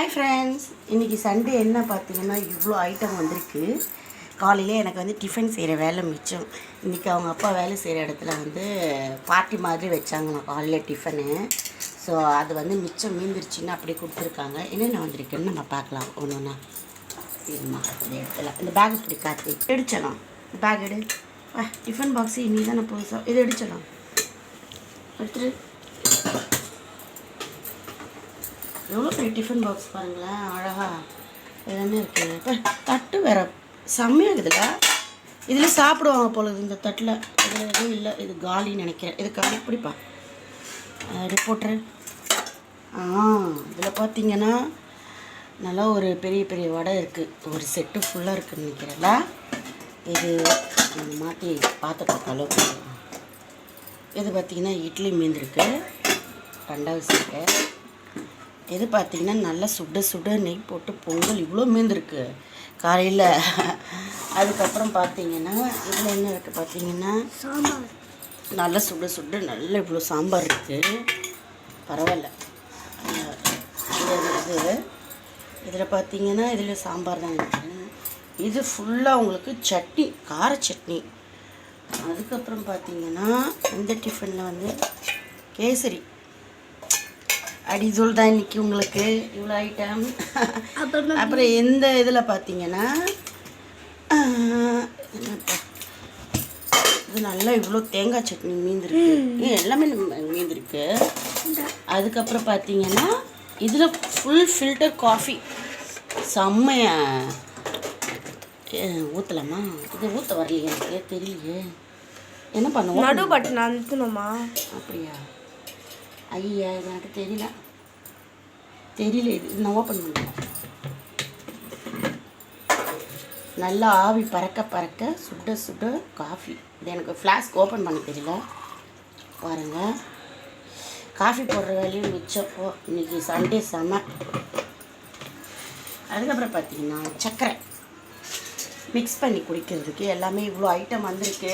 Hi friends இன்றைக்கி Sunday என்ன பார்த்தீங்கன்னா இவ்வளோ ஐட்டம் வந்திருக்கு. காலையிலே எனக்கு வந்து டிஃபன் செய்கிற வேலை மிச்சம். இன்றைக்கி அவங்க அப்பா வேலை செய்கிற இடத்துல வந்து பார்ட்டி மாதிரி வச்சாங்களாம் காலையில் டிஃபனு ஸோ அது வந்து மிச்சம் மீந்துருச்சுன்னு அப்படியே கொடுத்துருக்காங்க. என்னென்ன வந்திருக்குன்னு நம்ம பார்க்கலாம். ஒன்று ஒன்றா இருமா இந்த இடத்துல. இந்த பேக் இப்படி காத்து எடுச்சலாம் இந்த பேக் எடு. டிஃபன் பாக்ஸு இனி தானே புதுசாக இது எடுச்சலாம் எடுத்துட்டு எவ்வளோ பெரிய டிஃபன் பாக்ஸ் பாருங்களேன் அழகா. எல்லாமே இருக்குது இப்போ தட்டு வேற. செம்மையாக இருக்குதுல்ல இதில் சாப்பிடுவாங்க போல இந்த தட்டில். இதில் எதுவும் இல்லை. இது காலின்னு நினைக்கிறேன். இது காலி பிடிப்பா ரிப்போர்ட்ரு ஆ இதில் பார்த்தீங்கன்னா நல்லா ஒரு பெரிய பெரிய வடை இருக்குது ஒரு செட்டு ஃபுல்லாக இருக்குதுன்னு நினைக்கிறேன்ல இது மாற்றி பாத்திரத்தை அளவுக்கு இது பார்த்திங்கன்னா இட்லி மீந்திருக்கு ரெண்டாவது செட்டு இது பார்த்தீங்கன்னா நல்லா சுட சுட நெய் போட்டு பொங்கல் இவ்வளோ மீந்திருக்கு. காலையில். அதுக்கப்புறம் பார்த்தீங்கன்னா இதில் என்ன இருக்குது பார்த்தீங்கன்னா சாம்பார். நல்லா சுட சுட நல்ல இவ்வளோ சாம்பார் இருக்குது பரவாயில்ல. இது இதில் பார்த்தீங்கன்னா இதில் சாம்பார் தான் இருக்குது இது ஃபுல்லாக உங்களுக்கு சட்னி கார சட்னி. அதுக்கப்புறம் பார்த்தீங்கன்னா இந்த டிஃபனில் வந்து கேசரி. அடிதூள் தான் இன்னைக்கு உங்களுக்கு? இவ்வளோ ஐட்டம் அப்புறமா அப்புறம் எந்த இதில் பார்த்தீங்கன்னா இது நல்லா இவ்வளோ தேங்காய் சட்னி மீந்திருக்கு. எல்லாமே மீந்திருக்கு? அதுக்கப்புறம் பார்த்தீங்கன்னா இதில் ஃபுல் ஃபில்டர் காஃபி செம்மைய. ஊற்றலாமா இது ஊற்ற வரலையே எனக்கு தெரியலையே. என்ன பண்ணுவோம் நடு பட்டன் அழுத்தணுமா அப்படியா? ஐயா இது எனக்கு தெரியல. தெரியல இது நான் ஓப்பன் பண்ணுறேன் நல்லா ஆவி பறக்க பறக்க சுட சுட காஃபி இது எனக்கு ஃப்ளாஸ்க் ஓப்பன் பண்ண தெரியல பாருங்க. காஃபி போடுற வேலையும் மிச்சம். ஓ இன்னைக்கு சண்டே செம அதுக்கப்புறம் பார்த்தீங்கன்னா சர்க்கரை மிக்ஸ் பண்ணி குடிக்கிறதுக்கு எல்லாமே இவ்வளோ ஐட்டம் வந்திருக்கு.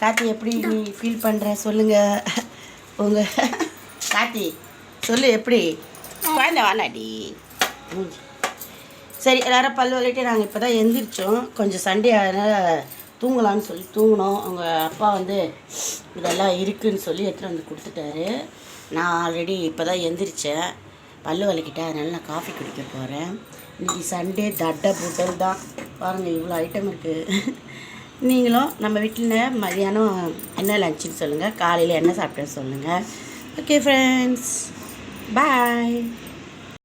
காற்று எப்படி நீ ஃபீல் பண்ணுற சொல்லுங்கள் உங்கள் காத்தி சொல்லு எப்படி? குழந்த வானாடி சரி எல்லாரும் பல் வலிட்டு நாங்கள் இப்போ தான் எந்திரிச்சோம். கொஞ்சம் சண்டே அதனால் தூங்கலாம்னு சொல்லி தூங்கினோம். அவங்க அப்பா வந்து இதெல்லாம் இருக்குன்னு சொல்லி எடுத்துகிட்டு வந்து கொடுத்துட்டாரு. நான் ஆல்ரெடி இப்போ தான் எந்திரிச்சேன். பல்லு வலிக்கிட்டேன் அதனால் நான் காஃபி குடிக்க போகிறேன் இன்றைக்கி சண்டே தட்ட புட்டல் தான். பாருங்கள் இவ்வளோ ஐட்டம் இருக்குது நீங்களும் நம்ம வீட்டில் மதியானம் என்ன லஞ்சுன்னு சொல்லுங்கள் காலையில் என்ன சாப்பிட்டேன்னு சொல்லுங்கள் ஓகே ஃப்ரெண்ட்ஸ் பாய்